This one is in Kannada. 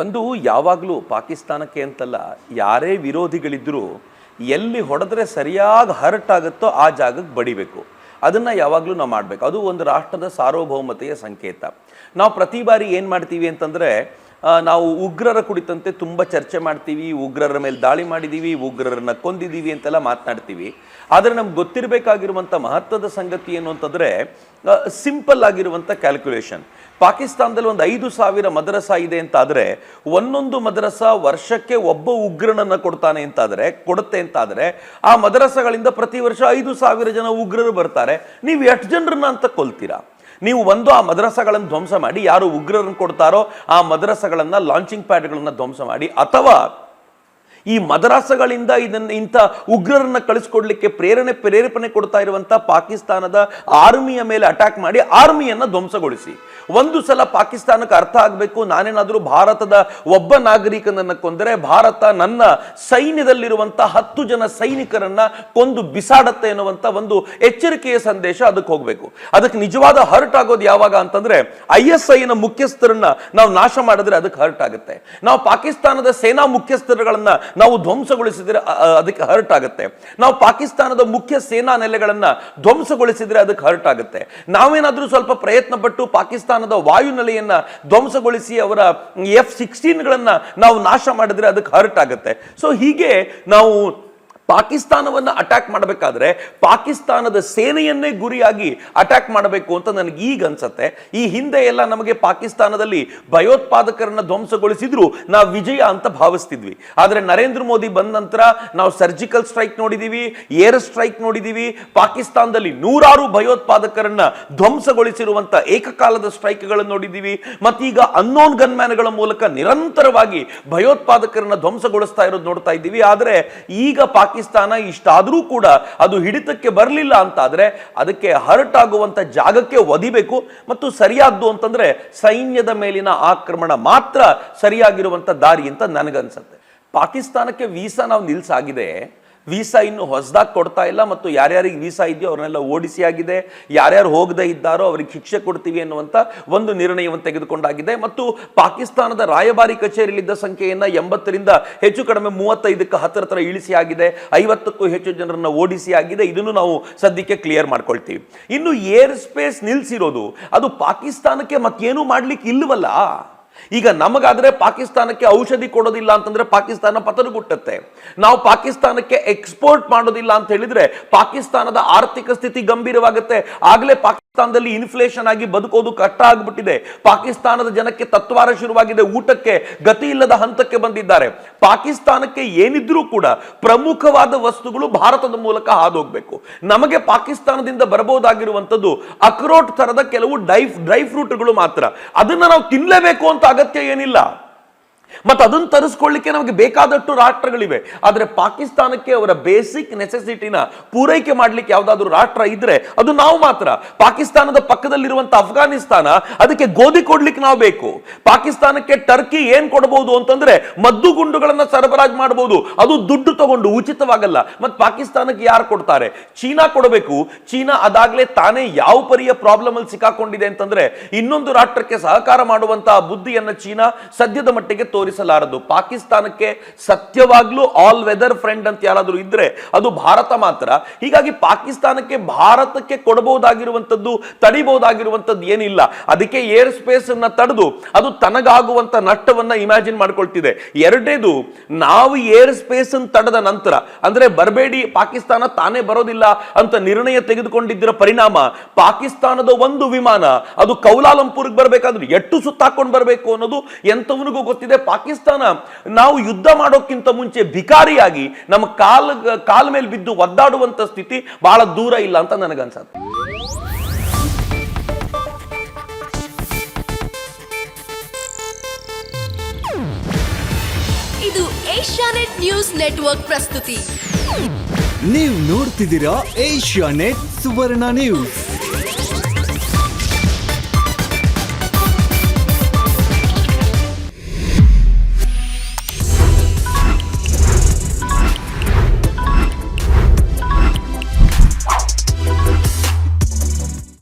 ಒಂದು ಯಾವಾಗಲೂ ಪಾಕಿಸ್ತಾನಕ್ಕೆ ಅಂತಲ್ಲ, ಯಾರೇ ವಿರೋಧಿಗಳಿದ್ದರೂ ಎಲ್ಲಿ ಹೊಡೆದ್ರೆ ಸರಿಯಾಗಿ ಹರ್ಟ್ ಆಗುತ್ತೋ ಆ ಜಾಗಕ್ಕೆ ಬಡಿಬೇಕು. ಅದನ್ನು ಯಾವಾಗಲೂ ನಾವು ಮಾಡಬೇಕು. ಅದು ಒಂದು ರಾಷ್ಟ್ರದ ಸಾರ್ವಭೌಮತೆಯ ಸಂಕೇತ. ನಾವು ಪ್ರತಿ ಬಾರಿ ಏನು ಮಾಡ್ತೀವಿ ಅಂತಂದರೆ ನಾವು ಉಗ್ರರ ಕುರಿತಂತೆ ತುಂಬ ಚರ್ಚೆ ಮಾಡ್ತೀವಿ, ಉಗ್ರರ ಮೇಲೆ ದಾಳಿ ಮಾಡಿದ್ದೀವಿ ಉಗ್ರರನ್ನ ಕೊಂದಿದ್ದೀವಿ ಅಂತೆಲ್ಲ ಮಾತನಾಡ್ತೀವಿ. ಆದರೆ ನಮ್ಗೆ ಗೊತ್ತಿರಬೇಕಾಗಿರುವಂಥ ಮಹತ್ವದ ಸಂಗತಿ ಏನು ಅಂತಂದರೆ ಸಿಂಪಲ್ ಆಗಿರುವಂಥ ಕ್ಯಾಲ್ಕುಲೇಷನ್. ಪಾಕಿಸ್ತಾನದಲ್ಲಿ ಒಂದು ಐದು ಸಾವಿರ ಮದರಸ ಇದೆ ಅಂತಾದರೆ, ಒಂದೊಂದು ಮದರಸ ವರ್ಷಕ್ಕೆ ಒಬ್ಬ ಉಗ್ರನನ್ನು ಕೊಡ್ತಾನೆ ಅಂತಾದರೆ, ಕೊಡುತ್ತೆ ಅಂತಾದರೆ, ಆ ಮದರಸಗಳಿಂದ ಪ್ರತಿ ವರ್ಷ ಐದು ಸಾವಿರ ಜನ ಉಗ್ರರು ಬರ್ತಾರೆ. ನೀವು ಎಷ್ಟು ಜನರನ್ನ ಅಂತ ಕೊಲ್ತೀರಾ? ನೀವು ಒಂದು ಆ ಮದ್ರಸಗಳನ್ನು ಧ್ವಂಸ ಮಾಡಿ ಯಾರು ಉಗ್ರರನ್ನು ಕೊಡ್ತಾರೋ ಆ ಮದ್ರಸಗಳನ್ನು ಲಾಂಚಿಂಗ್ ಪ್ಯಾಡ್ಗಳನ್ನು ಧ್ವಂಸ ಮಾಡಿ ಅಥವಾ ಈ ಮದರಾಸಗಳಿಂದ ಇದನ್ನು ಇಂಥ ಉಗ್ರರನ್ನು ಕಳಿಸ್ಕೊಡ್ಲಿಕ್ಕೆ ಪ್ರೇರಣೆ, ಪ್ರೇರೇಪಣೆ ಕೊಡ್ತಾ ಇರುವಂಥ ಪಾಕಿಸ್ತಾನದ ಆರ್ಮಿಯ ಮೇಲೆ ಅಟ್ಯಾಕ್ ಮಾಡಿ ಆರ್ಮಿಯನ್ನು ಧ್ವಂಸಗೊಳಿಸಿ. ಒಂದು ಸಲ ಪಾಕಿಸ್ತಾನಕ್ಕೆ ಅರ್ಥ ಆಗಬೇಕು, ನಾನೇನಾದರೂ ಭಾರತದ ಒಬ್ಬ ನಾಗರಿಕನನ್ನ ಕೊಂದರೆ ಭಾರತ ನನ್ನ ಸೈನ್ಯದಲ್ಲಿರುವಂಥ ಹತ್ತು ಜನ ಸೈನಿಕರನ್ನ ಕೊಂದು ಬಿಸಾಡತ್ತೆ ಎನ್ನುವಂಥ ಒಂದು ಎಚ್ಚರಿಕೆಯ ಸಂದೇಶ ಅದಕ್ಕೆ ಹೋಗಬೇಕು. ಅದಕ್ಕೆ ನಿಜವಾದ ಹರ್ಟ್ ಆಗೋದು ಯಾವಾಗ ಅಂತಂದ್ರೆ ಐ ಎಸ್ ಐನ ಮುಖ್ಯಸ್ಥರನ್ನ ನಾವು ನಾಶ ಮಾಡಿದ್ರೆ ಅದಕ್ಕೆ ಹರ್ಟ್ ಆಗುತ್ತೆ. ನಾವು ಪಾಕಿಸ್ತಾನದ ಸೇನಾ ಮುಖ್ಯಸ್ಥರುಗಳನ್ನ ನಾವು ಧ್ವಂಸಗೊಳಿಸಿದರೆ ಅದಕ್ಕೆ ಹರ್ಟ್ ಆಗುತ್ತೆ. ನಾವು ಪಾಕಿಸ್ತಾನದ ಮುಖ್ಯ ಸೇನಾ ನೆಲೆಗಳನ್ನು ಧ್ವಂಸಗೊಳಿಸಿದರೆ ಅದಕ್ಕೆ ಹರ್ಟ್ ಆಗುತ್ತೆ. ನಾವೇನಾದರೂ ಸ್ವಲ್ಪ ಪ್ರಯತ್ನ ಪಟ್ಟು ಪಾಕಿಸ್ತಾನದ ವಾಯುನೆಲೆಯನ್ನು ಧ್ವಂಸಗೊಳಿಸಿ ಅವರ ಎಫ್ ಸಿಕ್ಸ್ಟೀನ್ಗಳನ್ನು ನಾವು ನಾಶ ಮಾಡಿದ್ರೆ ಅದಕ್ಕೆ ಹರ್ಟ್ ಆಗುತ್ತೆ. ಸೊ ಹೀಗೆ ನಾವು ಪಾಕಿಸ್ತಾನವನ್ನು ಅಟ್ಯಾಕ್ ಮಾಡಬೇಕಾದ್ರೆ ಪಾಕಿಸ್ತಾನದ ಸೇನೆಯನ್ನೇ ಗುರಿಯಾಗಿ ಅಟ್ಯಾಕ್ ಮಾಡಬೇಕು ಅಂತ ನನಗೆ ಈಗ ಅನ್ಸತ್ತೆ. ಈ ಹಿಂದೆ ಎಲ್ಲ ನಮಗೆ ಪಾಕಿಸ್ತಾನದಲ್ಲಿ ಭಯೋತ್ಪಾದಕರನ್ನ ಧ್ವಂಸಗೊಳಿಸಿದ್ರು, ನಾವು ವಿಜಯ ಅಂತ ಭಾವಿಸ್ತಿದ್ವಿ. ಆದರೆ ನರೇಂದ್ರ ಮೋದಿ ಬಂದ ನಂತರ ನಾವು ಸರ್ಜಿಕಲ್ ಸ್ಟ್ರೈಕ್ ನೋಡಿದೀವಿ ಏರ್ ಸ್ಟ್ರೈಕ್ ನೋಡಿದೀವಿ, ಪಾಕಿಸ್ತಾನದಲ್ಲಿ ನೂರಾರು ಭಯೋತ್ಪಾದಕರನ್ನ ಧ್ವಂಸಗೊಳಿಸಿರುವಂತ ಏಕಕಾಲದ ಸ್ಟ್ರೈಕ್ಗಳನ್ನು ನೋಡಿದೀವಿ. ಮತ್ತೀಗ ಅನ್ನೋನ್ ಗನ್ಮ್ಯಾನ್ಗಳ ಮೂಲಕ ನಿರಂತರವಾಗಿ ಭಯೋತ್ಪಾದಕರನ್ನ ಧ್ವಂಸಗೊಳಿಸ್ತಾ ಇರೋದು ನೋಡ್ತಾ ಇದ್ದೀವಿ. ಆದರೆ ಈಗ ಪಾಕಿಸ್ತಾನ ಇಷ್ಟಾದರೂ ಕೂಡ ಅದು ಹಿಡಿತಕ್ಕೆ ಬರಲಿಲ್ಲ ಅಂತಾದರೆ ಅದಕ್ಕೆ ಹರ್ಟ್ ಆಗುವಂಥ ಜಾಗಕ್ಕೆ ಒದಿಬೇಕು ಮತ್ತು ಸರಿಯಾದ್ದು ಅಂತಂದ್ರೆ ಸೈನ್ಯದ ಮೇಲಿನ ಆಕ್ರಮಣ ಮಾತ್ರ ಸರಿಯಾಗಿರುವಂಥ ದಾರಿ ಅಂತ ನನಗನ್ಸುತ್ತೆ. ಪಾಕಿಸ್ತಾನಕ್ಕೆ ವೀಸಾ ನಾವು ನಿಲ್ಸಾಗಿದೆ ವೀಸಾ ಇನ್ನು ಹೊಸದಾಗಿ ಕೊಡ್ತಾ ಇಲ್ಲ ಮತ್ತು ಯಾರ್ಯಾರಿಗೆ ವೀಸಾ ಇದೆಯೋ ಅವ್ರನ್ನೆಲ್ಲ ಓಡಿಸಿ ಆಗಿದೆ. ಯಾರ್ಯಾರು ಹೋಗದೇ ಇದ್ದಾರೋ ಅವ್ರಿಗೆ ಶಿಕ್ಷೆ ಕೊಡ್ತೀವಿ ಅನ್ನುವಂಥ ಒಂದು ನಿರ್ಣಯವನ್ನು ತೆಗೆದುಕೊಂಡಾಗಿದೆ. ಮತ್ತು ಪಾಕಿಸ್ತಾನದ ರಾಯಭಾರಿ ಕಚೇರಿಯಲ್ಲಿದ್ದ ಸಂಖ್ಯೆಯನ್ನು ಎಂಬತ್ತರಿಂದ ಹೆಚ್ಚು ಕಡಿಮೆ ಮೂವತ್ತೈದಕ್ಕೆ ಹತ್ತರ ಇಳಿಸಿ ಆಗಿದೆ. ಐವತ್ತಕ್ಕೂ ಹೆಚ್ಚು ಜನರನ್ನು ಓಡಿಸಿ ಆಗಿದೆ. ಇದನ್ನು ನಾವು ಸದ್ಯಕ್ಕೆ ಕ್ಲಿಯರ್ ಮಾಡ್ಕೊಳ್ತೀವಿ. ಇನ್ನು ಏರ್ ಸ್ಪೇಸ್ ನಿಲ್ಸಿರೋದು ಅದು ಪಾಕಿಸ್ತಾನಕ್ಕೆ ಮತ್ತೇನು ಮಾಡ್ಲಿಕ್ಕೆ ಇಲ್ವಲ್ಲ ಈಗ ನಮಗಾದ್ರೆ ಪಾಕಿಸ್ತಾನಕ್ಕೆ ಔಷಧಿ ಕೊಡೋದಿಲ್ಲ ಅಂತಂದ್ರೆ ಪಾಕಿಸ್ತಾನ ಪತನಗುಟ್ಟತ್ತೆ. ನಾವು ಪಾಕಿಸ್ತಾನಕ್ಕೆ ಎಕ್ಸ್ಪೋರ್ಟ್ ಮಾಡೋದಿಲ್ಲ ಅಂತ ಹೇಳಿದ್ರೆ ಪಾಕಿಸ್ತಾನದ ಆರ್ಥಿಕ ಸ್ಥಿತಿ ಗಂಭೀರವಾಗುತ್ತೆ. ಆಗ್ಲೇ ಪಾಕಿಸ್ತಾನದಲ್ಲಿ ಇನ್ಫ್ಲೇಷನ್ ಆಗಿ ಬದುಕೋದು ಕಷ್ಟ ಆಗ್ಬಿಟ್ಟಿದೆ ಪಾಕಿಸ್ತಾನದ ಜನಕ್ಕೆ ತತ್ವಾರ ಶುರುವಾಗಿದೆ. ಊಟಕ್ಕೆ ಗತಿ ಇಲ್ಲದ ಹಂತಕ್ಕೆ ಬಂದಿದ್ದಾರೆ. ಪಾಕಿಸ್ತಾನಕ್ಕೆ ಏನಿದ್ರೂ ಕೂಡ ಪ್ರಮುಖವಾದ ವಸ್ತುಗಳು ಭಾರತದ ಮೂಲಕ ಹಾದೋಗ್ಬೇಕು. ನಮಗೆ ಪಾಕಿಸ್ತಾನದಿಂದ ಬರಬಹುದಾಗಿರುವಂತದ್ದು ಅಕ್ರೋಟ್ ತರದ ಕೆಲವು ಡೈ ಡ್ರೈ ಫ್ರೂಟ್ಗಳು ಮಾತ್ರ. ಅದನ್ನ ನಾವು ತಿನ್ನಲೇಬೇಕು ಅಂತ ಅಗತ್ಯ ಏನಿಲ್ಲ. ಮತ್ತು ಅದನ್ನು ತರಿಸ್ಕೊಳ್ಳಿಕ್ಕೆ ನಮಗೆ ಬೇಕಾದಷ್ಟು ರಾಷ್ಟ್ರಗಳಿವೆ. ಆದರೆ ಪಾಕಿಸ್ತಾನಕ್ಕೆ ಅವರ ಬೇಸಿಕ್ ನೆಸೆಸಿಟಿನ ಪೂರೈಕೆ ಮಾಡಲಿಕ್ಕೆ ಯಾವುದಾದ್ರೂ ರಾಷ್ಟ್ರ ಇದ್ರೆ ಅದು ನಾವು ಮಾತ್ರ. ಪಾಕಿಸ್ತಾನದ ಪಕ್ಕದಲ್ಲಿರುವಂಥ ಅಫ್ಘಾನಿಸ್ತಾನ ಅದಕ್ಕೆ ಗೋಧಿ ಕೊಡ್ಲಿಕ್ಕೆ ನಾವು ಬೇಕು. ಪಾಕಿಸ್ತಾನಕ್ಕೆ ಟರ್ಕಿ ಏನ್ ಕೊಡಬಹುದು ಅಂತಂದ್ರೆ ಮದ್ದು ಗುಂಡುಗಳನ್ನ ಸರಬರಾಜು ಮಾಡಬಹುದು ಅದು ದುಡ್ಡು ತಗೊಂಡು ಉಚಿತವಾಗಲ್ಲ. ಮತ್ತು ಪಾಕಿಸ್ತಾನಕ್ಕೆ ಯಾರು ಕೊಡ್ತಾರೆ? ಚೀನಾ ಕೊಡಬೇಕು. ಚೀನಾ ಅದಾಗಲೇ ತಾನೇ ಯಾವ ಪರಿಯ ಪ್ರಾಬ್ಲಮ್ ಅಲ್ಲಿ ಸಿಕ್ಕಾಕೊಂಡಿದೆ ಅಂತಂದ್ರೆ ಇನ್ನೊಂದು ರಾಷ್ಟ್ರಕ್ಕೆ ಸಹಕಾರ ಮಾಡುವಂತಹ ಬುದ್ಧಿಯನ್ನ ಚೀನಾ ಸದ್ಯದ ಮಟ್ಟಿಗೆ ತೋರಿಸಲಾರದು. ಪಾಕಿಸ್ತಾನಕ್ಕೆ ಸತ್ಯವಾಗ್ಲೂ ಆಲ್ ವೆದರ್ ಫ್ರೆಂಡ್ ಅಂತ ಯಾರಾದರೂ ಇದ್ರೆ ಅದು ಭಾರತ ಮಾತ್ರ. ಹೀಗಾಗಿ ಪಾಕಿಸ್ತಾನಕ್ಕೆ ಭಾರತಕ್ಕೆ ಕೊಡಬಹುದಾಗಿರುವಂತದ್ದು ತಡಿಬಹುದಾಗಿರುವಂಥದ್ದು ಏನಿಲ್ಲ. ಅದಕ್ಕೆ ಏರ್ ಸ್ಪೇಸ್ ಅನ್ನ ತಡೆದು ಅದು ತನಗಾಗುವಂತ ನಷ್ಟವನ್ನ ಇಮ್ಯಾಜಿನ್ ಮಾಡ್ಕೊಳ್ತಿದೆ. ಎರಡನೇದು, ನಾವು ಏರ್ ಸ್ಪೇಸ್ ತಡೆದ ನಂತರ, ಅಂದ್ರೆ ಬರಬೇಡಿ, ಪಾಕಿಸ್ತಾನ ತಾನೇ ಬರೋದಿಲ್ಲ ಅಂತ ನಿರ್ಣಯ ತೆಗೆದುಕೊಂಡಿದ್ದರ ಪರಿಣಾಮ ಪಾಕಿಸ್ತಾನದ ಒಂದು ವಿಮಾನ, ಅದು ಕೌಲಾಲಂಪುರ್ಗೆ ಬರಬೇಕಾದ್ರೆ, ಎಟ್ಟು ಸುತ್ತಾಕೊಂಡು ಬರಬೇಕು ಅನ್ನೋದು ಎಂತವನಿಗೂ ಗೊತ್ತಿದೆ. ಪಾಕಿಸ್ತಾನ ನಾವು ಯುದ್ಧ ಮಾಡೋಕ್ಕಿಂತ ಮುಂಚೆ ಭಿಕಾರಿಯಾಗಿ ನಮ್ಮ ಕಾಲ್ ಕಾಲ ಮೇಲೆ ಬಿದ್ದು ಒದ್ದಾಡುವಂಥ ಸ್ಥಿತಿ ಬಹಳ ದೂರ ಇಲ್ಲ ಅಂತ ನನಗನ್ಸತ್ತೆ. ಇದು ಏಷ್ಯಾನೆಟ್ ನ್ಯೂಸ್ ನೆಟ್ವರ್ಕ್ ಪ್ರಸ್ತುತಿ. ನೀವು ನೋಡ್ತಿದ್ದೀರಾ ಏಷ್ಯಾನೆಟ್ ಸುವರ್ಣ ನ್ಯೂಸ್.